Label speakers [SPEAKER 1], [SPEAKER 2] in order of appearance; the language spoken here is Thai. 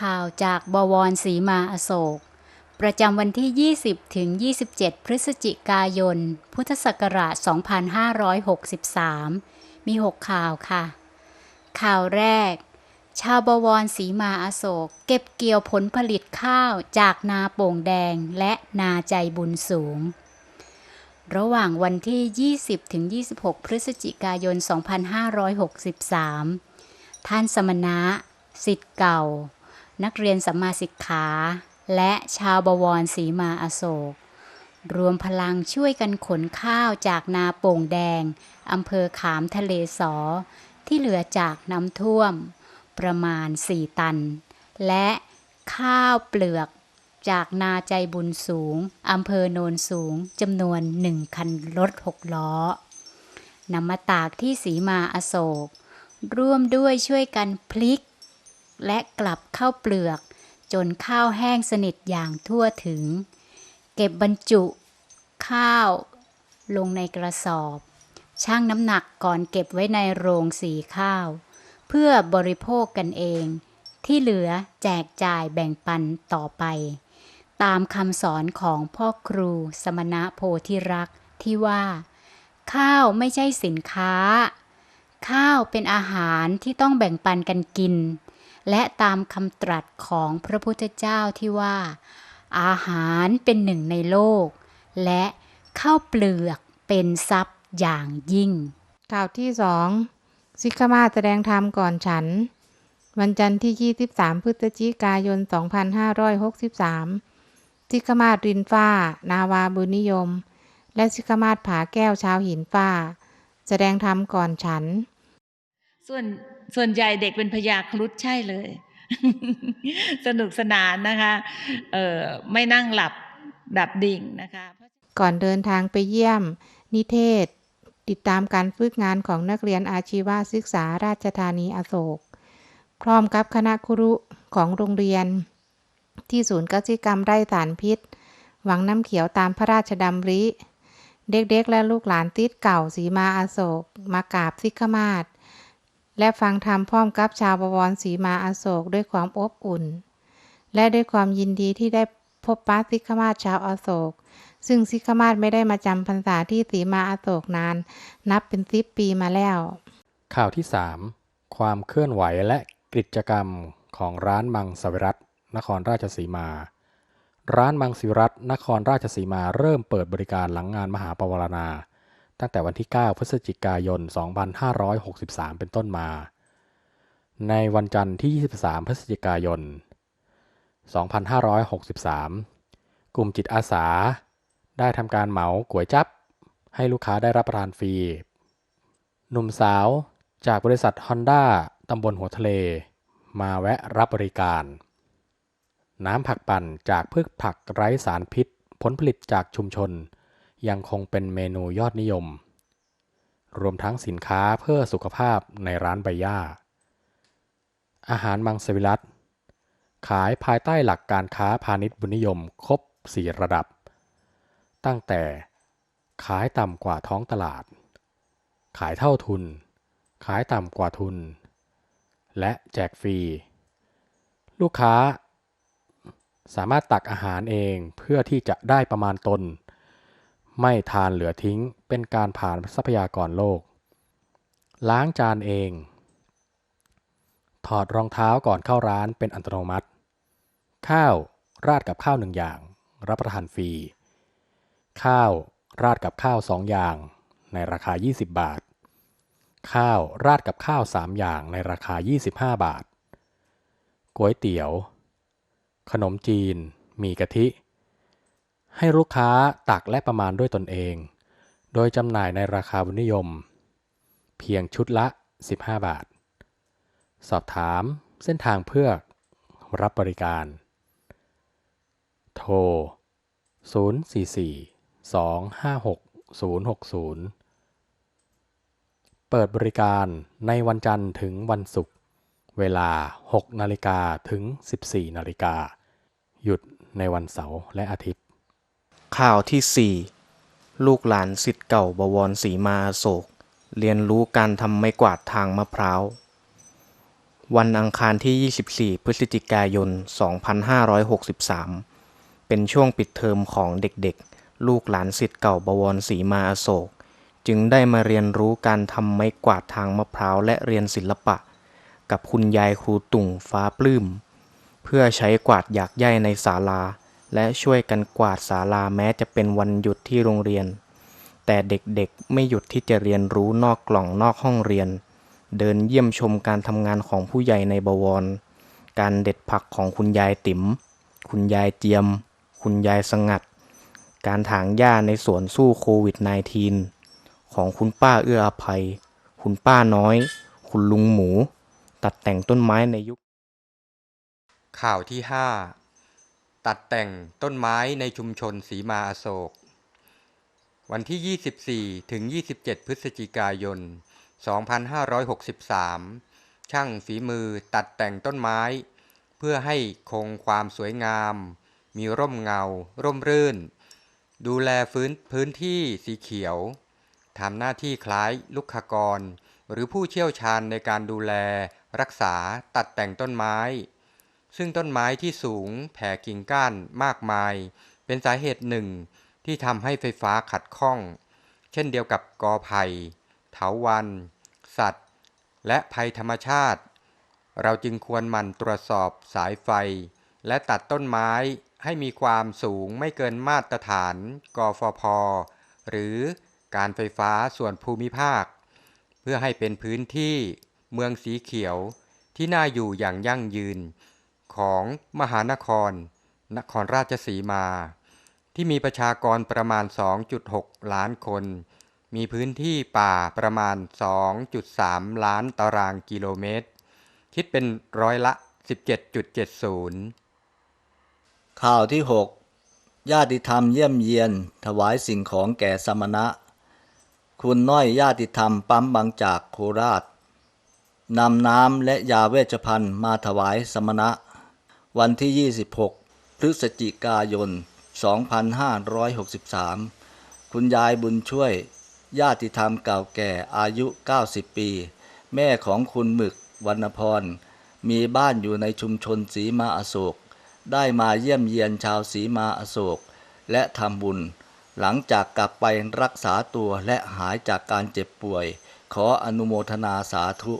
[SPEAKER 1] ข่าวจากบวรศรีมาอโศก ประจำวันที่ 20 ถึง 27 พฤศจิกายน พุทธศักราช 2563 มี 6 ข่าวค่ะ ข่าวแรก ชาวบวรศรีมาอโศก เก็บเกี่ยวผลผลิตข้าวจากนาโป่งแดงและนาใจบุญสูง ระหว่างวันที่ 20 ถึง 26 พฤศจิกายน 2563 ท่านสมณะสิทธิ์เก่า นักเรียนสัมมาสิกขา และชาวบวรศรีมาอโศก รวมพลังช่วยกันขนข้าวจากนาโป่งแดงอำเภอขามทะเลสอ ที่เหลือจากน้ำท่วม ประมาณ 4 ตัน และข้าวเปลือกจากนาใจบุญสูงอำเภอโนนสูงจำนวนหนึ่งคันรถหกล้อนำมาตากที่สีมาอโศก ร่วมด้วยช่วยกันพลิก และกลับเข้าเปลือก จนข้าวแห้งสนิทอย่างทั่วถึง เก็บบรรจุ ข้าว ลงในกระสอบ ชั่งน้ำหนักก่อนเก็บไว้ในโรงสีข้าว เพื่อบริโภคกันเอง ที่เหลือแจกจ่ายแบ่งปันต่อไป ตามคำสอนของพ่อครูสมณะโพธิรักที่ว่า ข้าวไม่ใช่สินค้าข้าวเป็นอาหารที่ต้องแบ่งปันกันกิน และตามคำตรัสของพระพุทธเจ้าที่ว่า อาหารเป็นหนึ่งในโลก และข้าวเปลือกเป็นทรัพย์อย่างยิ่ง
[SPEAKER 2] ข่าวที่สองสิกขมาศแสดงธรรมก่อนฉัน วันจันทร์ที่ 23 พฤศจิกายน 2563 สิกขมาศรินฟ้า นาวาบุญนิยม และสิกขมาศผาแก้วชาวหินฟ้า แสดงธรรมก่อนฉัน
[SPEAKER 3] ส่วน ส่วนใหญ่เด็กเป็นพยาครุฑใช่เลย สนุกสนานนะคะเออไม่นั่งหลับดับดิ่งนะคะ
[SPEAKER 2] ก่อนเดินทางไปเยี่ยม นิเทศ ติดตามการฝึกงานของนักเรียนอาชีวศึกษาราชธานีอโศก พร้อมกับคณะครุของโรงเรียน ที่ศูนย์กสิกรรมไร่สารพิษ หวังน้ำเขียวตามพระราชดำริ เด็กๆและลูกหลานติดเก่าสีมาอโศก มากราบสิกขมาศ และฟังธรรมพร้อมกับชาวบวรสีมาอโศกด้วยความอบอุ่น และด้วยความยินดีที่ได้พบป้าสิกขมาศชาวอโศก ซึ่งสิกขมาศไม่ได้มาจำพรรษาที่สีมาอโศกนาน นับเป็นสิบปีมาแล้ว
[SPEAKER 4] ข่าวที่ 3 ความเคลื่อนไหวและกิจกรรมของร้านมังสวิรัตนครราชสีมา ร้านมังสวิรัตนครราชสีมาเริ่มเปิดบริการหลังงานมหาปวารณา ตั้งแต่วันที่ 9 พฤศจิกายน 2563 เป็นต้นมา ในวันจันทร์ที่ 23 พฤศจิกายน 2563 กลุ่มจิตอาสา ได้ทำการเหมาก๋วยจับ ให้ลูกค้าได้รับประทานฟรี หนุ่มสาว จากบริษัท Honda ตำบลหัวทะเล มาแวะรับบริการ น้ำผักปั่นจากพืชผักไร้สารพิษ ผลผลิตจากชุมชน ยังคงเป็นเมนูยอดนิยม รวมทั้งสินค้าเพื่อสุขภาพในร้านใบย่า อาหารมังสวิรัตขายภายใต้หลักการค้าพาณิชย์บุญนิยมครบ 4 ระดับ ตั้งแต่ขายต่ำกว่าท้องตลาด ขายเท่าทุน ขายต่ำกว่าทุน และแจกฟรี ลูกค้าสามารถตักอาหารเองเพื่อที่จะได้ประมาณตน ไม่ทานเหลือทิ้งเป็นการผ่านทรัพยากรโลก ล้างจานเอง ถอดรองเท้าก่อนเข้าร้านเป็นอัตโนมัติ ข้าวราดกับข้าวหนึ่งอย่าง รับประทานฟรี ข้าวราดกับข้าวสองอย่าง ในราคา 20 บาท ข้าวราดกับข้าว3อย่างในราคา 25 บาทก๋วยเตี๋ยว ขนมจีน มีกะทิ ให้ลูกค้าตักและประมาณด้วยตนเอง โดยจำหน่ายในราคาบุญนิยม เพียงชุดละ 15 บาท สอบถามเส้นทางเพื่อรับบริการ โทร 044 256 060 เปิดบริการในวันจันทร์ถึงวันศุกร์ เวลา 6 นาฬิกาถึง 14 นาฬิกา หยุดในวันเสาร์และอาทิตย์
[SPEAKER 5] ข่าวที่ 4 ลูกหลานสิทธิ์เก่าบวรศรีมาโศก เรียนรู้การทำไม้กวาดทางมะพร้าว วันอังคารที่ 24 พฤศจิกายน 2563 เป็นช่วงปิดเทอมของเด็กๆ ลูกหลานสิทธิ์เก่าบวรศรีมาโศก จึงได้มาเรียนรู้การทำไม้กวาดทางมะพร้าวและเรียนศิลปะ กับคุณยายครูตุ่งฟ้าปลื้ม เพื่อใช้กวาดหยากใยในศาลา และช่วยกันกวาดศาลาแม้จะเป็นวันหยุดที่โรงเรียน แต่เด็กๆไม่หยุดที่จะเรียนรู้นอกกล่องนอกห้องเรียน เดินเยี่ยมชมการทำงานของผู้ใหญ่ในบวร การเด็ดผักของคุณยายติ๋ม คุณยายเจียม คุณยายสงัด การถางหญ้าในสวนสู้โควิด -19 ของคุณป้าเอื้ออภัย คุณป้าน้อย คุณลุงหมู ตัดแต่งต้นไม้ในยุค
[SPEAKER 6] ข่าวที่ 5 ตัดแต่งต้นไม้ในชุมชนสีมาอโศก วันที่ 24 ถึง 27 พฤศจิกายน 2563 ช่างฝีมือตัดแต่งต้นไม้ เพื่อให้คงความสวยงาม มีร่มเงา ร่มรื่น ดูแลฟื้นพื้นที่สีเขียวทำหน้าที่คล้ายลุกขกร หรือผู้เชี่ยวชาญในการดูแล รักษาตัดแต่งต้นไม้ ซึ่งต้นไม้ที่สูงแผ่กิ่งก้านมากมาย เป็นสาเหตุหนึ่งที่ทำให้ไฟฟ้าขัดข้อง เช่นเดียวกับกอไผ่เถาวัน สัตว์ และภัยธรรมชาติ เราจึงควรหมั่นตรวจสอบสายไฟ และตัดต้นไม้ให้มีความสูงไม่เกินมาตรฐานกฟพ หรือการไฟฟ้าส่วนภูมิภาค เพื่อให้เป็นพื้นที่เมืองสีเขียวที่น่าอยู่อย่างยั่งยืน ของมหานคร นครราชสีมา ที่มีประชากรประมาณ 2.6 ล้านคน มีพื้นที่ป่าประมาณ 2.3 ล้านตารางกิโลเมตร คิดเป็นร้อยละ 17.70
[SPEAKER 7] ข่าวที่ 6 ญาติธรรมเยี่ยมเยียน ถวายสิ่งของแก่สมณะ คุณน้อยญาติธรรมปั๊มบางจากโคราชนำน้ำและยาเวชภัณฑ์มาถวายสมณะ วันที่ 26 พฤศจิกายน 2563 คุณยายบุญช่วย ญาติธรรมเก่าแก่อายุ 90 ปี แม่ของคุณหมึกวรรณพร มีบ้านอยู่ในชุมชนสีมาอโศก ได้มาเยี่ยมเยียนชาวสีมาอโศก และทำบุญ หลังจากกลับไปรักษาตัวและหายจากการเจ็บป่วย ขออนุโมทนาสาธุ